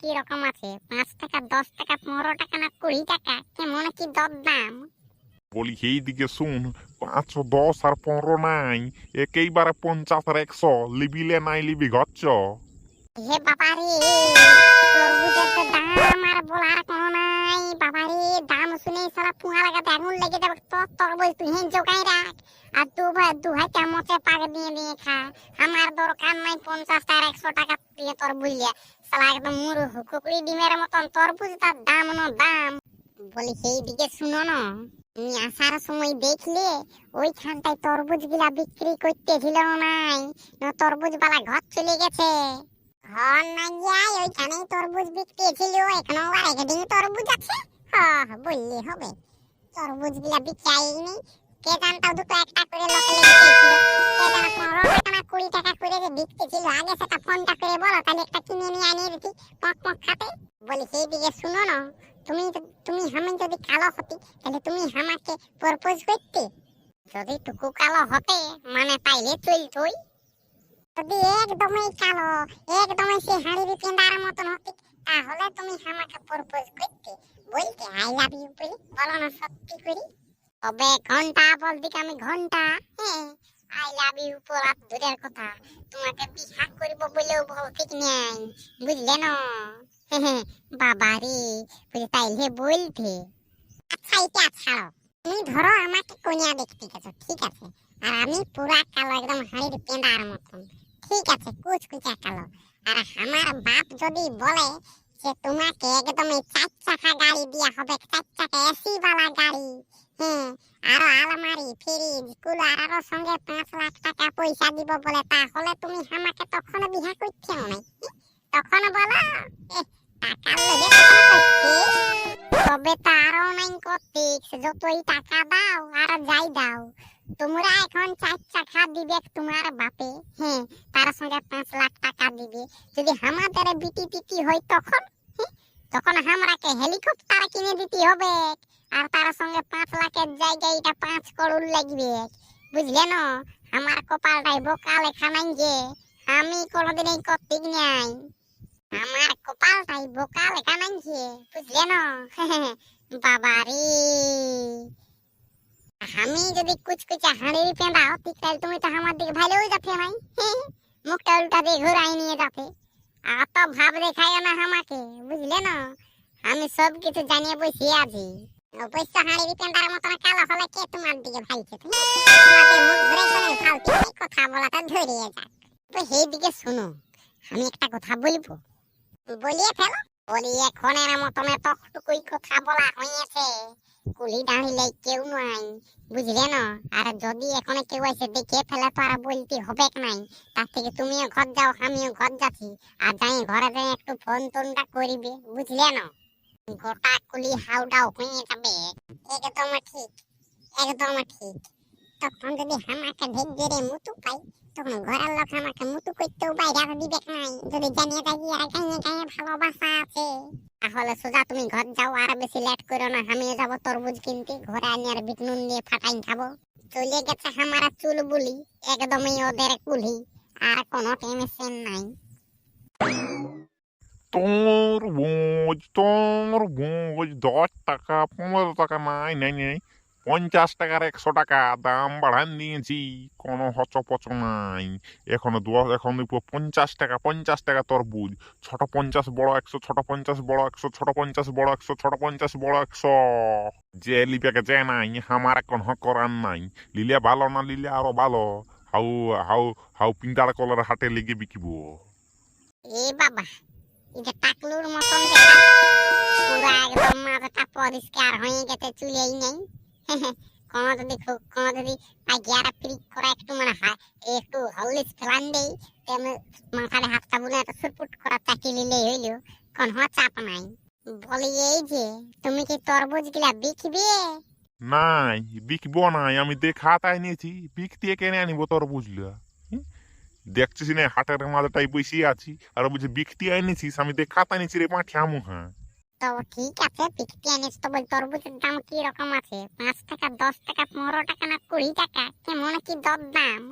কি রকম আছে? পাঁচ টাকা, দশ টাকা, পনেরো টাকা না কুড়ি টাকা? কেমন কি দর দাম বলি সেই দিকে শুন পাঁচশো দশ আর পনেরো নাই। একেইবারে পঞ্চাশ আর একশো। লিবিলে নাই, লিবি গচ্ছ হে বাবারে, তরমুজের দাম আর বলার কোনো নাই। বাবারে, দাম শুনে সারা পুঙা লাগাতে আগুন লেগে যাবে। তোর তরমুজ তুই হেন জোগাই রাখ। আর দু ভাই, দু হাই চামচে পাক দিয়ে দিয়ে খা। আমার দরকার নাই পঞ্চাশ টাকা একশো টাকা দিয়ে তরমুজ লিয়া। সালা একদম মুরু কুকুরি ডিমের মতন তরমুজ, তার দাম ন দাম। বলি, সেই দিকে শুনো না। তুমি আসার সময় দেখলে ওইখানটায় তরমুজগুলা বিক্রি করতেছিল নাই। না তরমুজ বালা ঘর চলে গেছে। ঘর না যাই ওইখানেই তরমুজ বিক্রি ছিল এখনও একদিন তরমুজ আছে। হ্যাঁ বললে হবে। তরমুজগুলা বিক্রি কে জানতাম দুটো একটা করে লোকে কুড়ি টাকা করে সেটা ফোনটা করে বলো, তাহলে একটা খাতে বলি, সেই দিকে শুনো না, তুমি তুমি আমি যদি কালো হতি, তাহলে তুমি আমাকে প্রপোজ করতে। যদি টুকু কালো হতে মানে পাইলে চলতোই যদি একদমই কালো, একদমই সে হাড়ির পেন্দার মতন হতে, তাহলে তুমি আমাকে প্রপোজ করতে, বলতে আই লাভ ইউ বলি বলো না সত্যি করি। তবে ঘণ্টা বলতে কি আমি ঘণ্টা? হ্যাঁ আই লাভ ইউ বলা দূরের কথা। তোমাকে বিহা করব বলেও বল, ঠিক নেই, বুঝলে না? বাবা রে বুঝে তাইলে বলতে। আচ্ছা এটা ছাড়ো। তুমি ধরো আমাকে কনিয়া দেখতে গেছো, ঠিক আছে? আর আমি পুরা কালো, একদম হাড়ির পেন্দার মতন। ঠিক আছে, কুচকুচা কালো। আর আমার বাপ যদি বলে যে তোমাকে একদম এই চার চাকা গাড়ি দেওয়া হবে চার চাকা এসি বালা গাড়ি হ্যাঁ আরও আলমারি ফ্রিজ কুলার আরও সঙ্গে পাঁচ লাখ টাকা পয়সা দিব বলে, তাহলে তুমি আমাকে তখন বিহা করছ নাই তখন বলো তখন তবে তারও নাই করতে যতই টাকা দাও আর যাই দাও তোমরা এখন চার চাকা দিবে তোমার বাপে। হ্যাঁ তার সঙ্গে পাঁচ লাখ টাকা দিবে। যদি আমাদের বিটি টিটি হয় তখন হ্যাঁ, তখন আমরাকে হেলিকপ্টার কিনে দিতে হবে। আর তার সঙ্গে পাঁচ লাখের জায়গায় এটা পাঁচ করোড় লাগবে। বুঝলে না? আমার কপালটাই বোকা লেখা নাই যে আমি কোনোদিন এই করতে নাই। আমার কপালটাই বোকা লেখা নাই যে বুঝলে না? বাবা রে আমি যদি কুচকুচা হাঁড়ির পেঁদা হতি তাহলে তুমি তো আমার দিকে ভালোই যাচ্ছে নাই মুখটা উল্টা দিয়ে ঘুরাই নিয়ে যাবে আর তো ভাব দেখায় না আমাকে, বুঝলে না? আমি সব কিছু জানিয়ে বসে আছি। অবশ্য কালো হলে কে তোমার দিকে ভাইছে? কথা বলাটা ধরিয়ে যাক। তো সেই দিকে শুনো, আমি একটা কথা বলব? বলিয়ে ফেলো, বলি এখনের মতনে কথা বলা হয়েছে। কুলি দাঁড়িলে কেউ নাই, বুঝলে না? আর যদি এখানে কেউ এসে দেখে ফেলে তো আর বলতে হবে নাই। তার থেকে তুমিও ঘর যাও, আমিও ঘর যাচ্ছি। আর যাই ঘরে যাই, একটু ফোন টোনটা করিবে, বুঝলে না? গোটা কুলি হাউডাও হয়ে যাবে। একদম ঠিক একদম ঠিক। তখন যদি আমাকে ঢেক মুতু পাই, তখন ঘরের লোক আমাকে মুতু করতেও বাইরে দিবে নাই যদি জানিয়ে থাকি আর গাইয়ে গাইয়ে ভালোবাসা আছে। তাহলে সোজা তুমি ঘর যাও, আর বেশি লেট করো না, আমিও যাব তরমুজ কিনতে, ঘরে আনি আর বিট নুন দিয়ে ফাটাই খাব। চলে গেছে আমার চুল বুলি একদমই ওদের কুলি, আর কোনো টেনশন নাই। তোর বোঝ তোর বোঝ দশ টাকা, পনেরো টাকা, নাই নাই নাই। পঞ্চাশ টাকার একশো টাকা, দাম বাড়ান দিয়েছি, কোনো হচপচ নাই। এখন দশ এখন পঞ্চাশ টাকা পঞ্চাশ টাকা তরবুজ ছোট পঞ্চাশ, বড় একশো, ছোট পঞ্চাশ, বড় একশো, ছোট পঞ্চাশ, বড় একশো, ছোট পঞ্চাশ, বড় একশো। যে লিবেকে যে নাই, আমার এখন করার নাই। লিলে ভালো না লিলে আরও ভালো? হাউ হাউ হাউ পিন্টার কলার হাটে লেগে বিকিবো। এ বাবা টাকলুর মতন একদম মাথাটা পরিষ্কার হয়ে গেছে, চুলেই নেই। কোনো যদি পাইয়ারা পিরিক করা একটু মানে হা একটু ফেলান দেই হাতটা বুনে একটা সুটপুট করা হইল চাপ নাই। বলি এই যে, তুমি কি গুলা বিকবে? নাই নাই, আমি দেখা তাই নিয়েছি বিকতে কেনে আনিব তোর বুঝলো দেখছিস না, হাটের মাঝটাই বসে আছি, আর বুঝি বিকতে এনেছিস আমি দেখা তাই নিয়েছি রে পাঠিয়া মুহা তো ঠিক আছে পিকটি আনিস তো বল তরমুজের দাম কি রকম আছে? পাঁচ টাকা, দশ টাকা, পনেরো টাকা না কুড়ি টাকা? কেমন কি দর দাম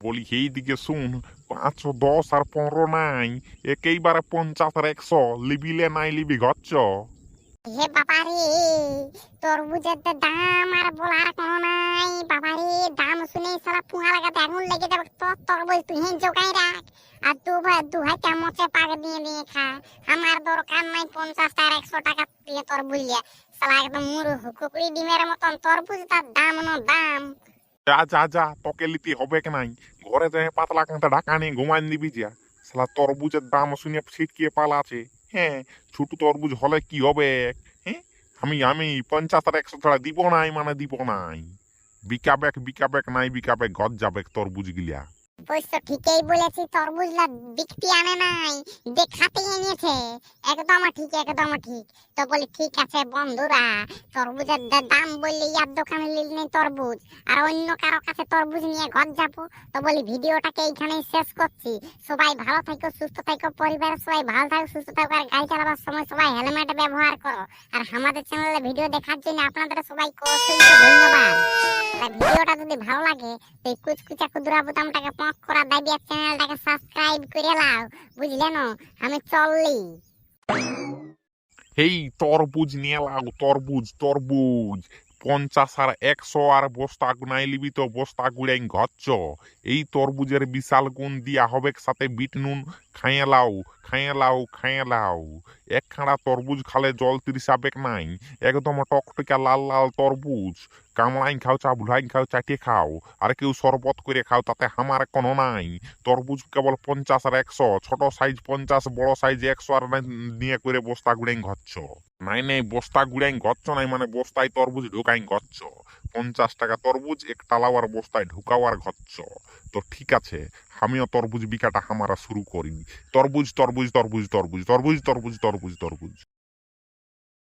বলি এই দিকে শুন, পাঁচশো দশ আর পনেরো নাই। একেইবারে পঞ্চাশ আর একশো। লিবিলে নাই, লিবি ঘচ্ছ হে বাবারে, তরমুজের দাম আর বলার কোনো নাই। বাবারে, দাম শুনে সারা পুঙা লাগাতে আগুন লেগে যাবে তোর তরমুজ তুই জোগাই রাখ। আর দু ভাই, দু হাই চামচে পাক দিয়ে দিয়ে খা। আমার দরকার নাই পঞ্চাশ টাকা একশো টাকা দিয়ে তরমুজ সালা একদম মুরু কুকুরি ডিমের মতন তরমুজ, তার দাম ন দাম। যা যা যা, তোকে লিতে হবে কি নাই? ঘরে পাতলা কাঁটা ঢাকা নিয়ে ঘুমান দিবি যা। সালা তরবুজের দাম শুনে ছিটকিয়ে পালাছে হ্যাঁ ছোট তরমুজ হলে কি হবে? হ্যাঁ আমি আমি পঞ্চাশ আর একশো ছাড়া দিব নাই মানে দিব নাই। বিকাবেক বিকাবেক, নাই বিকাবেক গজ যাবেক তরমুজ গিলা অবশ্য ঠিকই বলেছি না বিকতি আনে নাই। দেখাতে এনেছে একদম ঠিক একদম ঠিক। তো বলি, ঠিক আছে বন্ধুরা, তরমুজের দাম বললে ইয়ার দোকানে নিলে তরমুজ, আর অন্য কারও কাছে তরমুজ নিয়ে ঘর যাব। তো বলি, ভিডিওটাকে এইখানেই শেষ করছি। সবাই ভালো থাকো, সুস্থ থাকো, পরিবারের সবাই ভালো থাকো, সুস্থ থাকো, আর গাড়ি চালাবার সময় সবাই হেলমেট ব্যবহার করো। আর আমাদের চ্যানেলে ভিডিও দেখার জন্য আপনাদের সবাই ধন্যবাদ। ভিডিওটা যদি ভালো লাগে, তো কুচকুচা কুদুরা বোতামটাকে পক করা দাবি চ্যানেলটাকে সাবস্ক্রাইব করে লাও। বুঝলেন আমি চললি। এই তরবুজ নিয়ে লাও তরবুজ তরবুজ পঞ্চাশ আর একশো আর বস্তা গুনাই লিবি তো, বস্তা গুড়াই ঘচ্ছ। এই তরবুজের বিশাল গুণ দিয়া হবে সাথে বিট নুন খাইয়ে লাও। খাইয়ে লাও খাইয়ে লাও। এক খাড়া তরবুজ খালে জল তিরিসাবেক নাই। একদম টকটকা লাল লাল তরবুজ কামড়াইন খাও চা বুড়াইন খাও, চাটিয়ে খাও। আর কেউ শরবত করে খাও, তাতে হামার কোনো নাই। তরবুজ কেবল পঞ্চাশ আর একশো, ছোট সাইজ পঞ্চাশ, বড় সাইজ একশো আর নিয়ে করে বস্তা গুড়াই ঘচ্ছ। নাই নাই, বস্তা গুড়াই ঘচ্ছ, নাই মানে বস্তায় তরবুজ ঢুকাই ঘচ্ছ। পঞ্চাশ টাকা তরবুজ এক টালাওয়ার বস্তায় ঢুকাওয়ার ঘচ্ছ। তো ঠিক আছে, আমিও তরবুজ বিকাটা হামারা শুরু করি তরবুজ তরবুজ তরবুজ তরবুজ তরবুজ তরবুজ তরবুজ তরবুজ